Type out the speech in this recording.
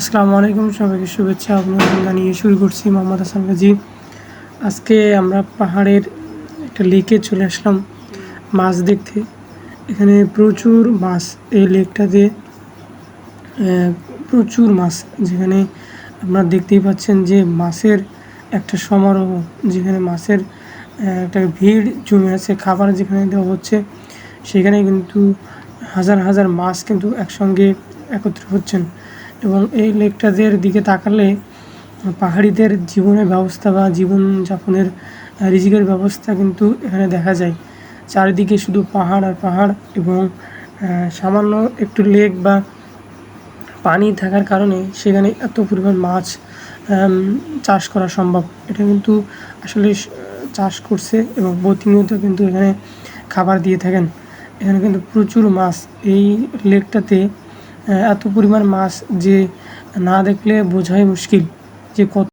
আসসালামু আলাইকুম, সবাইকে শুভেচ্ছা। অভিনন্দন জানিয়ে শুরু করছি মোহাম্মদ হাসান গাজী আজকে আমরা পাহাড়ের একটা লেকে চলে আসলাম, মাছ দেখতে। এখানে প্রচুর মাছ, এই লেকটাতে প্রচুর মাছ। যেখানে আপনারা দেখতেই পাচ্ছেন যে মাছের একটা সমারোহ, যেখানে মাছের একটা ভিড় জমে আছে, খাবার যেখানে দেওয়া হচ্ছে, সেখানে কিন্তু হাজার হাজার মাছ কিন্তু একসঙ্গে একত্র হচ্ছেন। এবং এই লেকটাদের দিকে তাকালে পাহাড়িদের জীবনের ব্যবস্থা বা জীবনযাপনের রিজিকের ব্যবস্থা কিন্তু এখানে দেখা যায়। চারিদিকে শুধু পাহাড় আর পাহাড় এবং সামান্য একটু লেক বা পানি থাকার কারণে সেখানে এত পরিমাণ মাছ চাষ করা সম্ভব। এটা কিন্তু আসলে চাষ করছে এবং প্রতিনিয়ত কিন্তু এখানে খাবার দিয়ে থাকেন। এখানে কিন্তু প্রচুর মাছ। এই লেকটাতে এত পরিমাণ মাছ যে না দেখলে বোঝাই মুশকিল যে কত